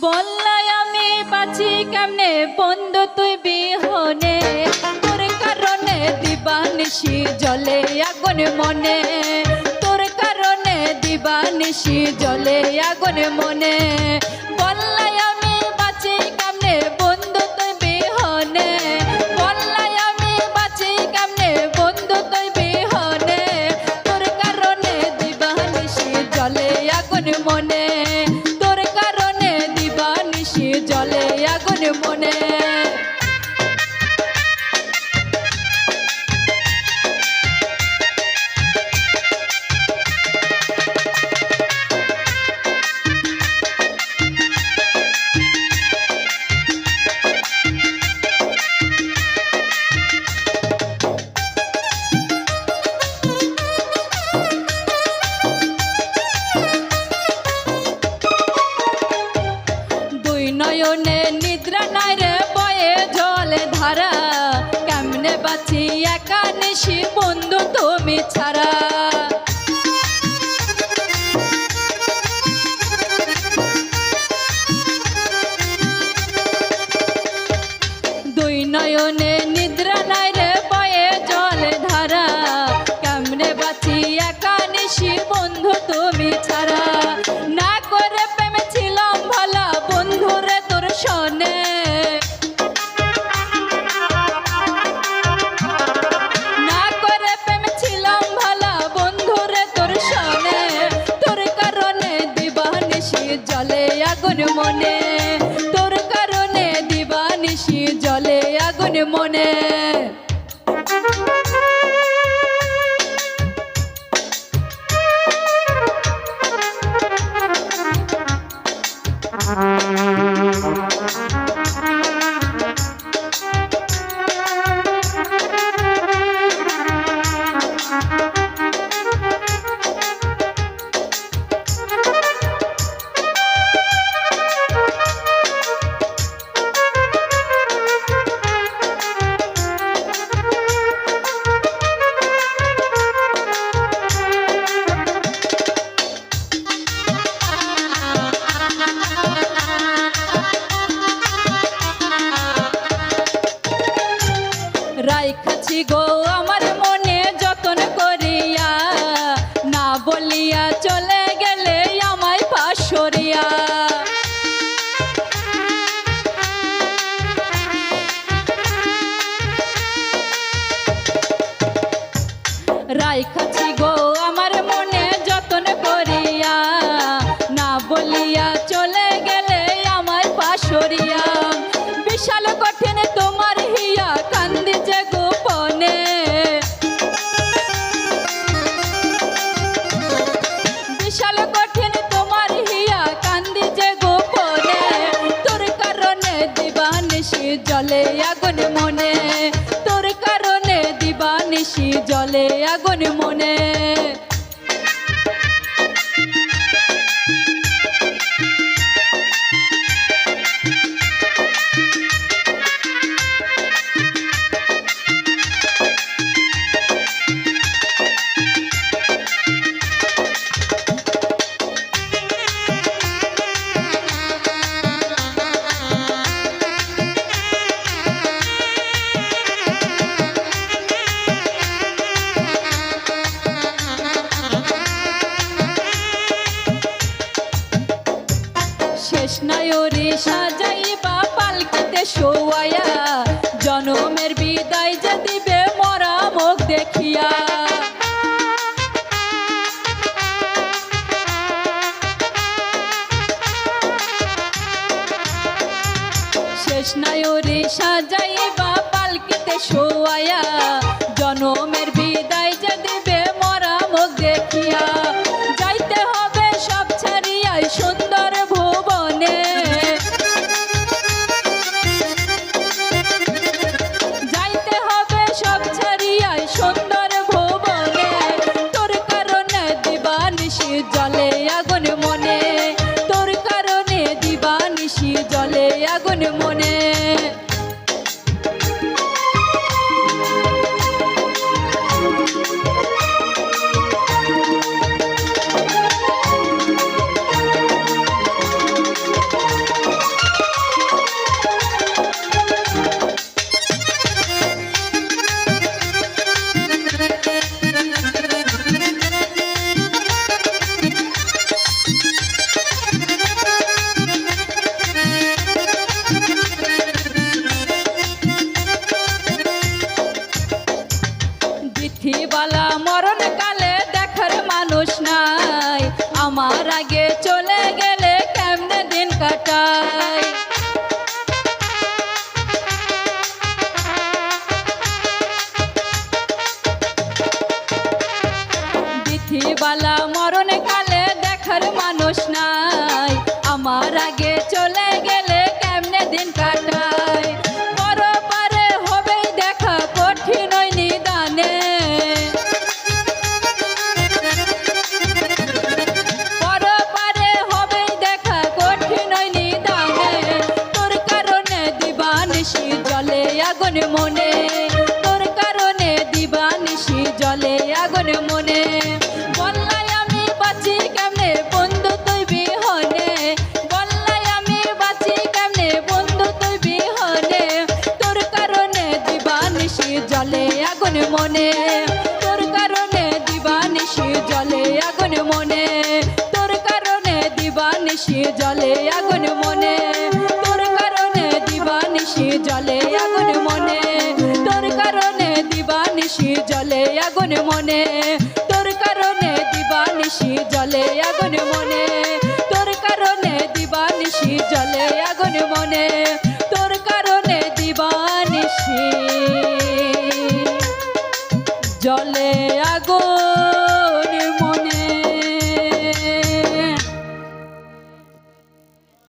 বললাই আমি বাঁচি কেমনে? বন্ধু, তুই বিহনে। তোর কারণে দিবানিসি জলে আগুন মনে। তোর কারণে দিবানিসি জলে আগুন মনে। আগুন নয়নে নিদ্রা নাই রে বয়ে জলে ধারা। কেমনে বাঁচি একা নিশি বন্ধু তুমি ছাড়া। দুই নয়নে নিদ্রা নাই রে বয়ে জলে ধারা। কেমনে বাঁচি একা নিশি বন্ধু তুমি মনে গো আমার আগুন মনে সাজাইবা পালকিতে শোয়ায়া জনমের বিদায় দেখিয়া। শেষ পালকিতে শোয়ায়া জনমের আগুন মনে বিধিবালা মরণ কালে দেখার মানুষ নাই। আমার আগে চলে গেলে কেমনে দিন কাটায়? হবেই দেখা কঠিন হবেই দেখা কঠিন তোর মনে। তোর কারণে দিবানিশি জলে আগুন মনে। দিবানিশি জলে আগুন মনে। তোর কারণে দিবানিশি জলে আগুন মনে। তোর কারণে দিবানিশি জলে আগুন মনে। তোর কারণে দিবানিশি জলে আগুন মনে। তোর কারণে দিবানিশি জলে আগুন মনে। তোর কারণে দিবানিশি জলে আগুন মনে। তোর কারণে দিবানিশি জলে আগুন মনে। তোর কারণে দিবানিশি জলে আগুন।